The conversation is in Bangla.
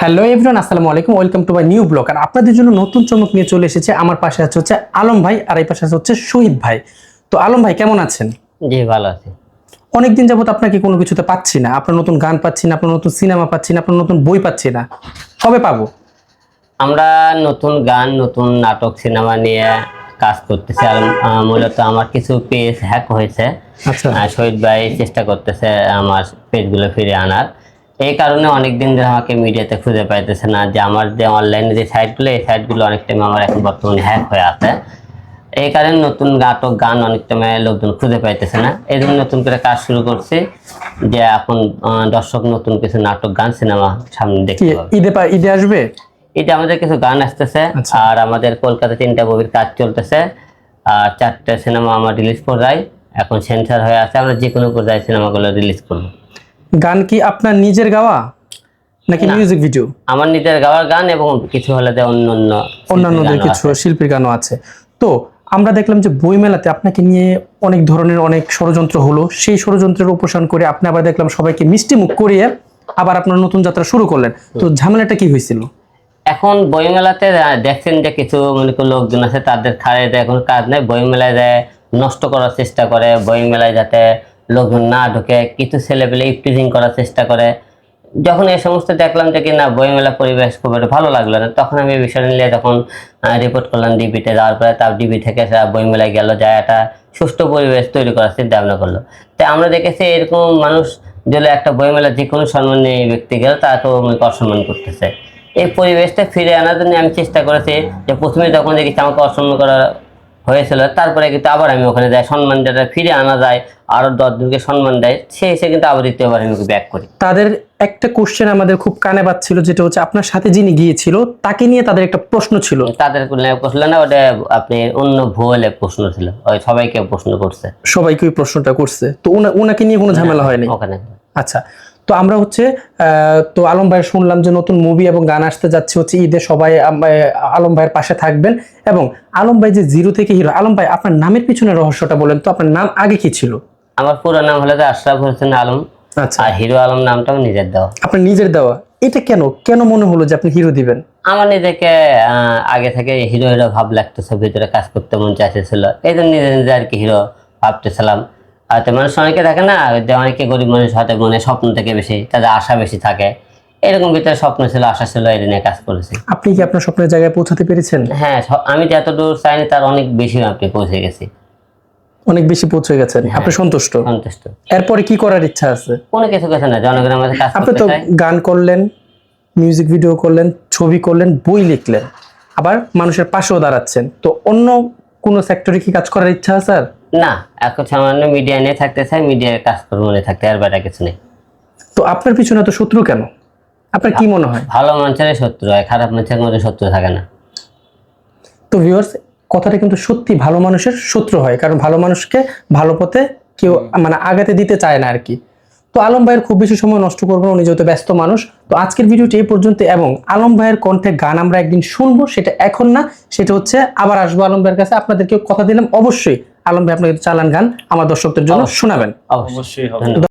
হ্যালো এভরিওয়ান আসসালামু আলাইকুম welcome to my new blog. আর আপনাদের জন্য নতুন চমক নিয়ে চলে এসেছে আমার পাশে আছে হচ্ছে আলম ভাই আর এই পাশে আছে হচ্ছে শহীদ ভাই। তো আলম ভাই কেমন আছেন? জি ভালো আছি। অনেকদিন যাবত আপনাকে কোনো কিছুতে পাচ্ছি না আপনার নতুন গান পাচ্ছি না আপনার নতুন সিনেমা পাচ্ছি না আপনার নতুন বই পাচ্ছি না। কবে পাবো? আমরা নতুন গান নতুন নাটক সিনেমা নিয়ে কাজ করতেছি আর মূলত আমার কিছু পেজ হ্যাক হয়েছে। আচ্ছা। শহীদ ভাই চেষ্টা করতেছে আমার পেজগুলো ফিরে আনার। এই কারণে অনেকদিন ধরে আমাকে মিডিয়াতে খুঁজে পাইতেছে না যে আমার যে অনলাইনে যে সাইটগুলো এই সাইটগুলো অনেক টাইম আমার এখন বর্তমানে হ্যাক হয়ে আছে। এই কারণে নতুন নাটক গান অনেক টাইমে লোকজন খুঁজে পাইতেছে না। এই জন্য নতুন করে কাজ শুরু করছি যে এখন দর্শক নতুন কিছু নাটক গান সিনেমা সামনে দেখতে পাবে। ঈদে পা- ঈদে আসবে? এটা আমাদের কিছু গান আসতেছে। আচ্ছা। আর আমাদের কলকাতা তিনটা মুভির কাজ চলতেছে। আর চারটে সিনেমা আমার রিলিজ পর্যায়ে এখন সেন্সার হয়ে আছে। আমরা যে কোনো পর্যায়ে সিনেমাগুলো রিলিজ করব। গান কি আপনার নিজের গাওয়া? নাকি মিউজিক ভিডিও আমার নিজের গাওয়ার গান এবং কিছু হলে যে অন্য অন্য অন্যান্যদের কিছু শিল্পীর গানও আছে। তো আমরা দেখলাম যে বইমেলাতে আপনাকে নিয়ে অনেক ধরনের অনেক ষড়যন্ত্র হলো। সেই ষড়যন্ত্রের উপসান করে আপনি আবার দেখলাম সবাইকে মিষ্টি মুখ করিয়ে আবার আপনার নতুন যাত্রা শুরু করলেন। তো ঝামেলাটা কি হয়েছিল? এখন বইমেলাতে দেখছেন যে কিছু মনে করো লোকজন আছে তাদের খাড়ে এখন কাজ নেই। বইমেলায় যায় নষ্ট করার চেষ্টা করে বইমেলায় যাতে লোকজন না ঢুকে, কিছু ছেলেপেলে ইফটিজিং করার চেষ্টা করে। যখন এই সমস্ত দেখলাম যে কি না বইমেলা পরিবেশ খুব একটা ভালো লাগল না, তখন আমি এই বিষয়টা নিয়ে তখন রিপোর্ট করলাম ডিবিতে যাওয়ার পরে তার ডিবি থেকে সেটা বইমেলায় গেল, যায় একটা সুষ্ঠু পরিবেশ তৈরি করার চিন্তা ভাবনা করল। তাই আমরা দেখেছি এরকম মানুষ যদি একটা বইমেলা যে কোনো সম্মানীয় ব্যক্তি গেল তাকেও মনে অসম্মান করতেছে। এই পরিবেশটা ফিরে আনার জন্য আমি চেষ্টা করেছি যে প্রথমে যখন দেখেছি আমাকে অসম্মান করা হয়েছিল। তারপরে কিন্তু আবার আমি ওখানে যাই সম্মান যেটা ফিরে আনা যায় আরও দশজনকে সম্মান দেয় সে এসে কিন্তু আবার দ্বিতীয়বার আমি ব্যাক করি। তাদের একটা কোশ্চেন আমাদের খুব কানে বাজছিল যেটা হচ্ছে আপনার সাথে যিনি গিয়েছিল তাকে নিয়ে তাদের একটা প্রশ্ন ছিল। তাদের প্রশ্ন না ওটা আপনি অন্য ভুলে প্রশ্ন ছিল ওই সবাইকে প্রশ্ন করছে। সবাইকে ওই প্রশ্নটা করছে। তো উনাকে নিয়ে কোনো ঝামেলা হয়নি? ওখানে। আচ্ছা তো আমরা হচ্ছে তো আলম ভাইয়ের শুনলাম যে নতুন মুভি এবং গান আসতে যাচ্ছে হচ্ছে ঈদে সবাই আলম ভাইয়ের পাশে থাকবেন। এবং আলম ভাই যে জিরো থেকে হিরো আলম ভাই আপনার নামের পিছনে রহস্যটা বলেন তো আপনার নাম আগে কি ছিল? আমার পুরো নাম হলো যে আশরাফ হোসেন আলম। আচ্ছা। আর হিরো আলম নামটাও নিজের দেওয়া। আপনার নিজের দেওয়া। এটা কেন? কেন মনে হলো যে আপনি হিরো দিবেন? আমার নিজেকে আহ, আগে থেকে হিরো হিরো ভাব লাগতেছে ভিতরে কাজ করতে মন চাইতেছিল। এই জন্য নিজে নিজে আর কি হিরো ভাবতেছিলাম। আর তো মানুষ অনেকে থাকে না যে অনেকে গরিব মানুষ হয়তো মনে স্বপ্ন থেকে বেশি তাদের আশা বেশি থাকে। এরকম ভিতরে স্বপ্ন ছিল আশা ছিল এই নিয়ে কাজ করেছি। আপনি কি আপনার স্বপ্নের জায়গায় পৌঁছাতে পেরেছেন? হ্যাঁ আমি যতদূর চাইনি তার অনেক বেশি আপনি পৌঁছে গেছি। অনেক বেশি পৌঁছে গেছেন। আপনি সন্তুষ্ট? সন্তুষ্ট। এরপরে কি করার ইচ্ছা আছে? কোনো কিছু কথা না জনগণের মধ্যে কাজ আপনি তো গান করলেন মিউজিক ভিডিও করলেন ছবি করলেন বই লিখলেন। আবার মানুষের পাশেও দাঁড়াচ্ছেন। তো অন্য কোনো সেক্টরে কি কাজ করার ইচ্ছা আছে আর? না এখন সামান্য মিডিয়া নিয়ে থাকতে চাই মিডিয়ার কাজকর্ম নিয়ে থাকতে আর বেটা কিছু নেই। তো আপনার পিছনে তো শত্রু কেন? আপনার কি মনে হয়? ভালো মানুষের শত্রু হয় খারাপ মানুষের মধ্যে শত্রু থাকে না। তো ভিউয়ার্স কথাটা কিন্তু সত্যি ভালো মানুষের শত্রু হয় কারণ ভালো মানুষকে ভালো পথে কেউ মানে আগাতে দিতে চায় না আর কি তো আলম ভাইয়ের খুব বেশি সময় নষ্ট করব উনি যেহেতু ব্যস্ত মানুষ। তো আজকের ভিডিওটি এই পর্যন্ত এবং আলম ভাইয়ের কণ্ঠে গান আমরা একদিন শুনব সেটা এখন না সেটা হচ্ছে আবার আসব আলম ভাইয়ের কাছে। আপনাদেরকে কথা দিলাম অবশ্যই আলম ভাই আপনাকে চালান গান আমার দর্শকদের জন্য শোনাবেন। অবশ্যই